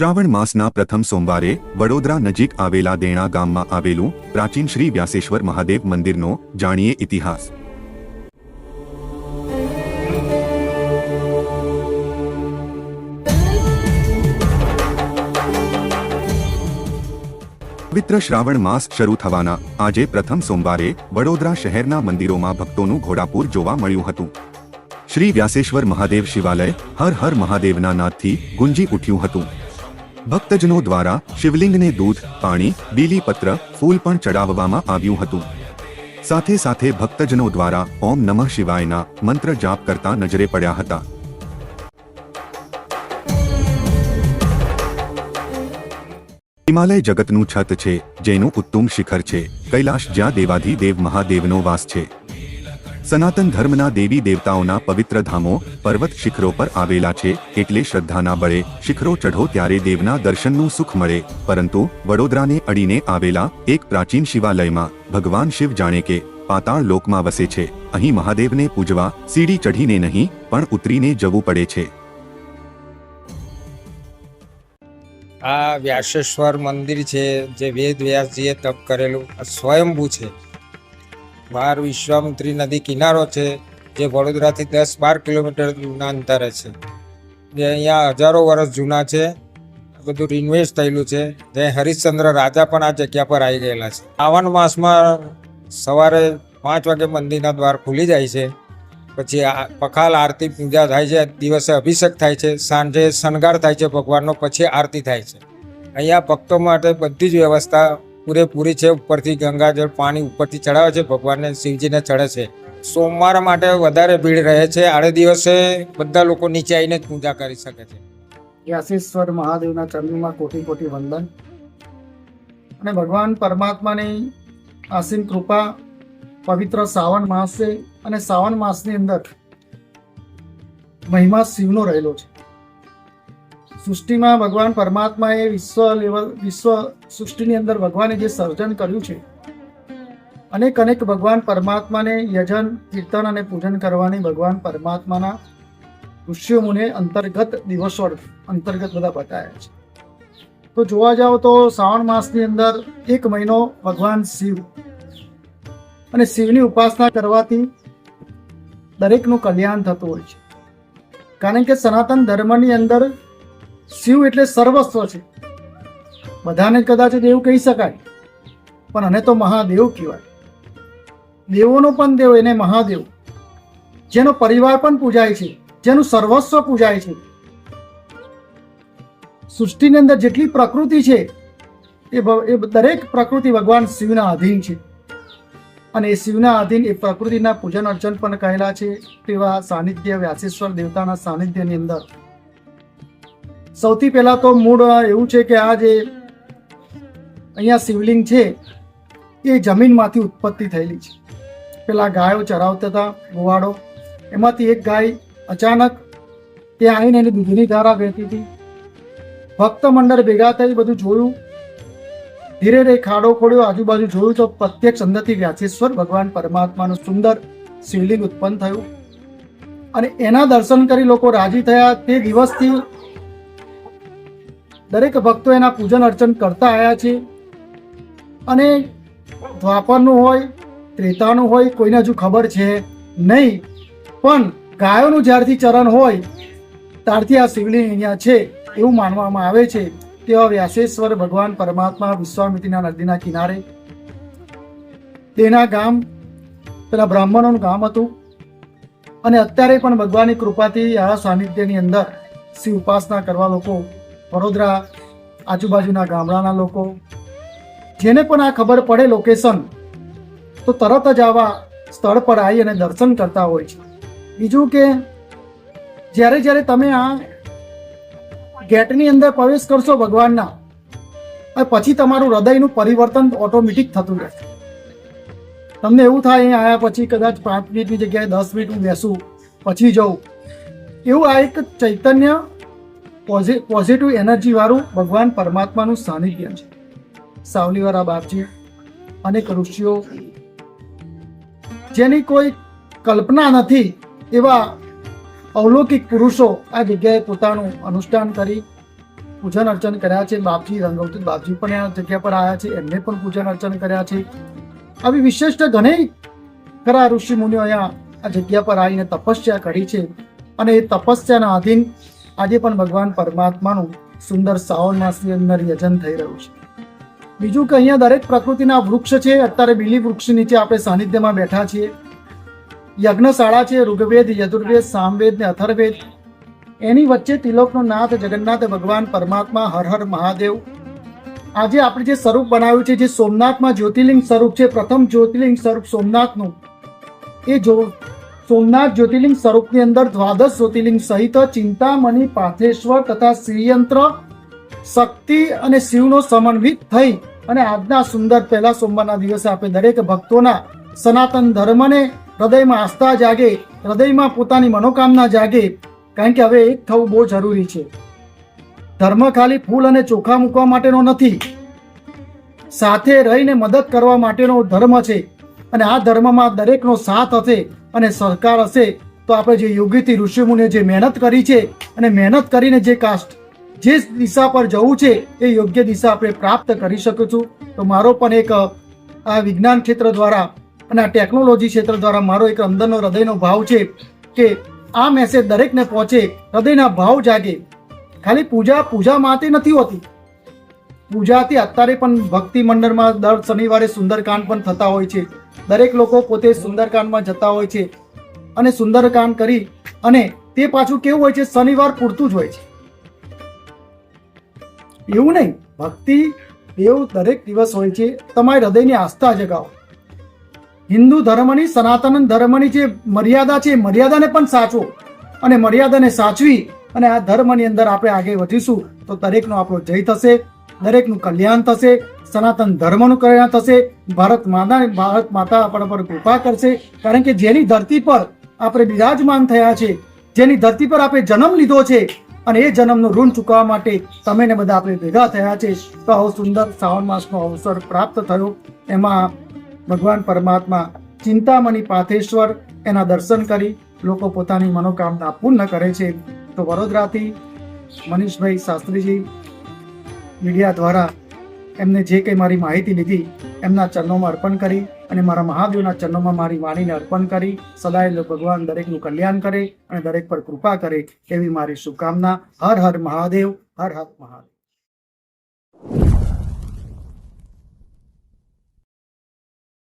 શ્રાવણ માસના પ્રથમ સોમવારે વડોદરા નજીક આવેલા દેણા ગામમાં આવેલું પ્રાચીન શ્રી વ્યાસેશ્વર મહાદેવ મંદિરનો જાણીએ ઇતિહાસ. પવિત્ર શ્રાવણ માસ શરૂ થવાના આજે પ્રથમ સોમવારે વડોદરા શહેરના મંદિરોમાં ભક્તોનું ઘોડાપૂર જોવા મળ્યું હતું. શ્રી વ્યાસેશ્વર મહાદેવ શિવાલય હર હર મહાદેવના નાદથી ગુંજી ઉઠ્યું હતું. ભક્તજનો દ્વારા શિવલિંગને દૂધ, પાણી, બીલીપત્ર, ફૂલ પણ ચડાવવામાં આવ્યું હતું. સાથે સાથે ભક્તજનો દ્વારા ઓમ નમઃ શિવાયના મંત્ર જાપ કરતા નજરે પડ્યા હતા. હિમાલય જગતનું છત છે, જેનું ઉત્તમ શિખર છે. કૈલાશ જ્યાં દેવાધિદેવ મહાદેવનો વાસ છે. સનાતન ધર્મના દેવી દેવતાઓના પવિત્ર ધામો, પર્વત શિખરો પર આવેલા છે એટલે શ્રદ્ધાના બળે શિખરો ચઢો ત્યારે દેવના દર્શનનું સુખ મળે. પરંતુ વડોદરાને અડીને આવેલા એક પ્રાચીન શિવાલયમાં ભગવાન શિવ જાણે કે પાતાળ લોકમાં વસે છે. અહીં મહાદેવને પૂજવા સીડી ચઢીને નહીં, પણ ઉતરીને જવું પડે છે. આ વ્યાસેશ્વર મંદિર છે, જે વેદ વ્યાસજીએ તપ કરેલું સ્વયંભૂ છે. બહાર વિશ્વામિત્રી નદી કિનારો છે, જે વડોદરાથી દસ બાર કિલોમીટરના અંતરે છે. જે અહીંયા હજારો વર્ષ જૂના છે બધું રિન્વેસ્ટ થયેલું છે. જે હરિશ્ચંદ્ર રાજા પણ આ જગ્યા પર આવી ગયેલા છે. શ્રાવણ માસમાં સવારે પાંચ વાગે મંદિરના દ્વાર ખુલી જાય છે. પછી પખાલ આરતી પૂજા થાય છે, દિવસે અભિષેક થાય છે, સાંજે શણગાર થાય છે ભગવાનનો, પછી આરતી થાય છે. અહીંયા ભક્તો માટે બધી જ વ્યવસ્થા પૂરેપૂરી છે, ઉપરથી ગંગાજળ પાણી ઉપરથી ચડાવે છે, ભગવાનને શિવજીને ચડે છે. સોમવાર માટે વધારે ભીડ રહે છે, આડે દિવસે બધા લોકો નીચે આવીને જ પૂજા કરી શકે છે. વ્યાસેશ્વર મહાદેવના ચરણમાં કોટી કોટી વંદન. અને ભગવાન પરમાત્માની અસીમ કૃપા પવિત્ર શ્રાવણ માસ અને શ્રાવણ માસની અંદર મહિમા શિવનો રહેલો છે. સૃષ્ટિમાં ભગવાન પરમાત્માએ વિશ્વ લેવલ વિશ્વ સૃષ્ટિની અંદર ભગવાને જે સર્જન કર્યું છે, અનેક અનેક ભગવાન પરમાત્માને યજન, કીર્તન અને પૂજન કરવાની ભગવાન પરમાત્માના ઋષિઓ મુને અંતર્ગત દિવસો અંતર્ગત બધા બતાવ્યા છે. તો જોવા જાઓ તો શ્રાવણ માસની અંદર એક મહિનો ભગવાન શિવ અને શિવની ઉપાસના કરવાથી દરેકનું કલ્યાણ થતું હોય છે. કારણ કે સનાતન ધર્મની અંદર શિવ એટલે સર્વસ્વ છે. બધાને કદાચ દેવ કહી શકાય, પણ અને તો મહાદેવ કહેવાય. દેવોનો પણ દેવ, એને મહાદેવ. જેનો પરિવાર પણ પૂજાય છે, જેનું સર્વસ્વ પૂજાય છે. સૃષ્ટિની અંદર જેટલી પ્રકૃતિ છે, એ એ દરેક પ્રકૃતિ ભગવાન શિવના આધીન છે. અને એ શિવના આધીન એ પ્રકૃતિના પૂજન અર્ચન પણ કહેલા છે, તેવા સાનિધ્ય વ્યાસેશ્વર દેવતાના સાનિધ્યની અંદર. સૌથી પહેલા તો મૂળ એવું છે કે આ જે અહીંયા શિવલિંગ છે, એ જમીનમાંથી ઉત્પત્તિ થયેલી છે. પેલા ગાયો ચરાવતા હતા, ગોવાડો. એમાંથી એક ગાય અચાનક ત્યાં આવીને એની દૂધની ધારા વહેતી હતી. ભક્ત મંડળ ભેગા થઈ બધું જોયું. ધીરે ધીરે ખાડો ખોડ્યો, આજુબાજુ જોયું તો પ્રત્યક્ષ અંદરથી વ્યાસેશ્વર, ભગવાન પરમાત્માનું સુંદર શિવલિંગ ઉત્પન્ન થયું. અને એના દર્શન કરી લોકો રાજી થયા. તે દિવસથી દરેક ભક્તો એના પૂજન અર્ચન કરતા આવ્યા છે. અને દ્વાપરનું હોય, ત્રેતાનું હોય, કોઈને હજુ ખબર છે નહીં. પણ ગાયોનું જ્યારથી ચરણ હોય, ત્યારથી આ શિવલિંગ અહીંયા છે એવું માનવામાં આવે છે. તેવા વ્યાસેશ્વર ભગવાન પરમાત્મા વિશ્વામિત્રીના નદીના કિનારે. તેના ગામ, પેલા બ્રાહ્મણોનું ગામ હતું. અને અત્યારે પણ ભગવાનની કૃપાથી આ સાનિધ્યની અંદર શિવ ઉપાસના કરવા લોકો વડોદરા આજુબાજુના ગામડાના લોકો. જેને પણ આ ખબર પડે લોકેશન તો તરત જ આવા સ્થળ પર આવી અને દર્શન કરતા હોય છે. બીજું કે, જ્યારે જ્યારે તમે આ ગેટની અંદર પ્રવેશ કરશો ભગવાનના પછી તમારું હૃદયનું પરિવર્તન ઓટોમેટિક થતું રહેશે. તમને એવું થાય અહીં આવ્યા પછી કદાચ પાંચ મિનિટની જગ્યાએ દસ મિનિટ હું બેસું, પછી જઉં. એવું આ એક ચૈતન્ય પોઝિટિવ એનર્જીવાળું ભગવાન પરમાત્માનું સાનિધ્ય છે. સાવલીવાળા બાપજી, અનેક ઋષિઓ, જેની કોઈ કલ્પના નથી એવા અવલૌકિક પુરુષો આ જગ્યાએ પોતાનું અનુષ્ઠાન કરી પૂજન અર્ચન કર્યા છે. બાપજી, રંગવતી બાપજી પણ આ જગ્યા પર આવ્યા છે. એમને પણ પૂજન અર્ચન કર્યા છે. આવી વિશિષ્ટ ઘણી ખરા ઋષિ મુનિઓ અહીંયા આ જગ્યા પર આવીને તપસ્યા કરી છે અને એ તપસ્યાના આધીન આજે પણ ભગવાન પરમાત્માનું સુંદર શ્રાવણ માસની અંદર યજન થઈ રહ્યું છે. બીજું કે અહીંયા દરેક પ્રકૃતિના વૃક્ષ છે, અત્યારે બીલી વૃક્ષ નીચે આપણે સાનિધ્યમાં બેઠા છીએ. યજ્ઞશાળા છે, ઋગ્વેદ, યજુર્વેદ, સામવેદ ને અથર્વેદ. એની વચ્ચે તિલોકનો નાથ, જગન્નાથ, ભગવાન, પરમાત્મા, હર હર મહાદેવ. આજે આપણે જે સ્વરૂપ બનાવ્યું છે, જે સોમનાથમાં જ્યોતિર્લિંગ સ્વરૂપ છે, પ્રથમ જ્યોતિર્લિંગ સ્વરૂપ સોમનાથનું, એ જો સોમનાથ જ્યોતિર્લિંગ સ્વરૂપની અંદર દ્વાદશ જ્યોતિર્લિંગ સહિત ચિંતામણી, પાથેશ્વર તથા શ્રીયંત્ર, શક્તિ અને શિવનો સમન્વિત થઈ અને આજના સુંદર પહેલા સોમવારના દિવસે આપણે દરેક ભક્તોના સનાતન ધર્મને હૃદયમાં આસ્થા જાગે, હૃદયમાં પોતાની મનોકામના જાગે, કારણ કે હવે એક થવું બહુ જરૂરી છે. ધર્મ ખાલી ફૂલ અને ચોખા મૂકવા માટેનો નથી. સાથે રહીને મદદ કરવા માટેનો ધર્મ છે. અને આ ધર્મમાં દરેકનો સાથ હશે અને સહકાર હશે, તો આપણે જે યોગીથી ઋષિમુનિએ જે મહેનત કરી છે અને મહેનત કરીને જે કાસ્ટ જે દિશા પર જવું છે, એ યોગ્ય દિશા આપણે પ્રાપ્ત કરી શકીશું. તો મારો પણ એક, આ વિજ્ઞાન ક્ષેત્ર દ્વારા અને આ ટેકનોલોજી ક્ષેત્ર દ્વારા મારો એક અંદરનો હૃદયનો ભાવ છે કે આ મેસેજ દરેકને પહોંચે, હૃદયના ભાવ જાગે. ખાલી પૂજા પૂજા માટે નથી હોતી. પૂજાથી અત્યારે પણ ભક્તિ મંડળમાં દર શનિવારે સુંદરકાંડ પણ થતા હોય છે. દરેક લોકો પોતે સુંદરકાંડમાં જતા હોય છે અને સુંદરકાંડ કરી અને તે પાછું કેવું હોય છે? શનિવાર પૂરતું જ હોય છે. એવું નહીં. ભક્તિ એવું દરેક દિવસ હોય છે. તમારી હૃદયની આસ્થા જગાવો. હિન્દુ ધર્મની, સનાતન ધર્મની જે મર્યાદા છે મર્યાદાને પણ સાચવો અને મર્યાદાને સાચવી અને આ ધર્મની અંદર આપણે આગળ વધીશું તો દરેકનો આપણો જય થશે, દરેકનું કલ્યાણ થશે. સનાતન ધર્મનું કલ્યાણ થશે. ભારત માતા ભારત માતા આપણા પર કૃપા કરશે. કારણ કે જેની ધરતી પર આપણે બિરાજમાન થયા છે, જેની ધરતી પર આપણે જન્મ લીધો છે અને એ જન્મનું ઋણ ચૂકવવા માટે તમે ને બધા આપણે ભેગા થયા છે. તો આવો સુંદર શ્રાવણ માસનો અવસર પ્રાપ્ત થયો. એમાં ભગવાન પરમાત્મા ચિંતામણી પાથેશ્વર એના દર્શન કરી. લોકો પોતાની મનોકામના પૂર્ણ કરે છે. તો વડોદરાથી મનીષભાઈ શાસ્ત્રીજી, મીડિયા દ્વારા એમને જે કંઈ મારી માહિતી લીધી, એમના ચરણોમાં અર્પણ કરી અને મારા મહાદેવના ચરણોમાં મારી વાણીને અર્પણ કરી, સદાય ભગવાન દરેકનું કલ્યાણ કરે અને દરેક પર કૃપા કરે એવી મારી શુભકામના. હર હર મહાદેવ, હર હર મહાદેવ.